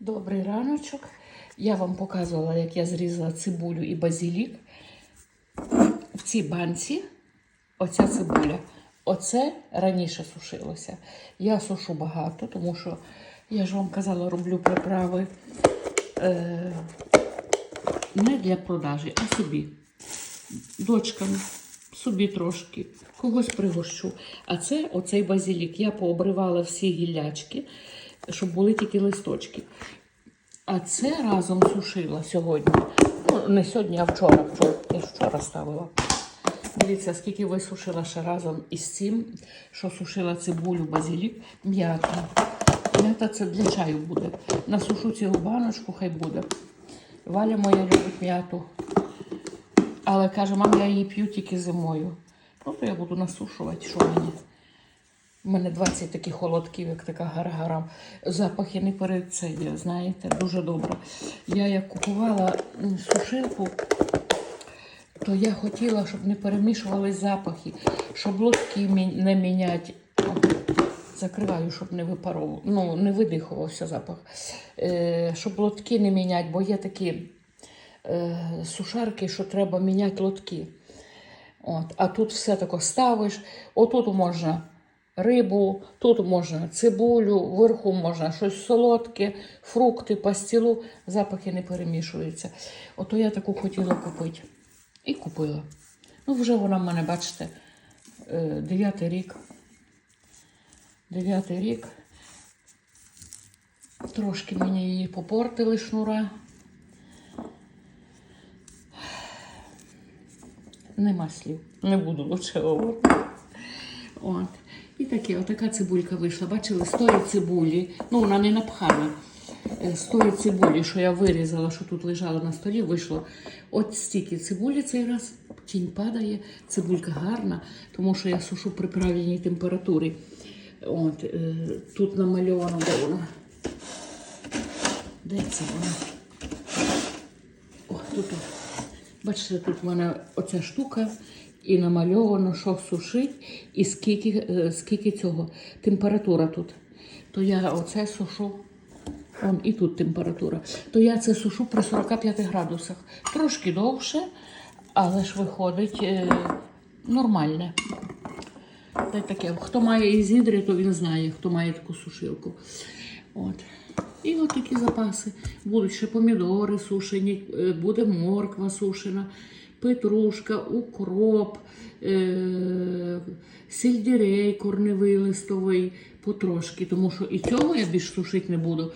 Добрий раночок. Я вам показувала, як я зрізала цибулю і базилік. В цій банці оця цибуля. Оце раніше сушилося. Я сушу багато, тому що я ж вам казала, роблю приправи е, не для продажі, а собі. Дочкам, собі трошки, когось пригощу. А це оцей базилік. Я пообривала всі гіллячки, щоб були тільки листочки. А це разом сушила сьогодні. Ну, не сьогодні, а вчора. Я вчора ставила. Дивіться, скільки висушила ще разом із цим, що сушила цибулю, базилік, м'яту. М'ята це для чаю буде. Насушу цілу баночку, хай буде. Валя моя любить м'яту. Але каже, мам, я її п'ю тільки зимою. Ну, то я буду насушувати, що мені. У мене 20 таких холодків, як така гаргара. Запахи не перед це є, знаєте, дуже добре. Я як купувала сушилку, то я хотіла, щоб не перемішувались запахи, щоб лотки не міняти. Закриваю, щоб не випаровував, ну, не видихувався запах. Е, щоб лотки не міняти, бо є такі е, сушарки, що треба міняти лотки. От, а тут все тако ставиш. Отут можна рибу, тут можна цибулю, вверху можна щось солодке, фрукти, пастілу, запахи не перемішуються. Ото я таку хотіла купити. І купила. Ну, вже вона в мене, бачите, е, дев'ятий рік. Дев'ятий рік. Трошки мені її попортили шнура. Нема слів. Не буду лучше говорити. От. І таке, отака цибулька вийшла. Бачили, з тої цибулі, ну вона не напхана. Е, З тої цибулі, що я вирізала, що тут лежала на столі, вийшло от стільки цибулі цей раз. Тінь падає, цибулька гарна, тому що я сушу при правильній температурі. От, е, тут намальовано, де вона? Де це вона? О, тут. Бачите, тут в мене оця штука і намальовано, що сушить, і скільки, е, скільки цього. Температура тут. То я оце сушу. Вон, і тут температура. То я це сушу при 45 градусах. Трошки довше, але ж виходить е, нормальне. Та таке. Хто має із гідри, то він знає, хто має таку сушилку. От. І от такі запаси. Будуть ще помідори сушені, е, буде морква сушена, петрушка, укроп, е- сельдерей корневий листовий, потрошки, тому що і цього я більш сушити не буду.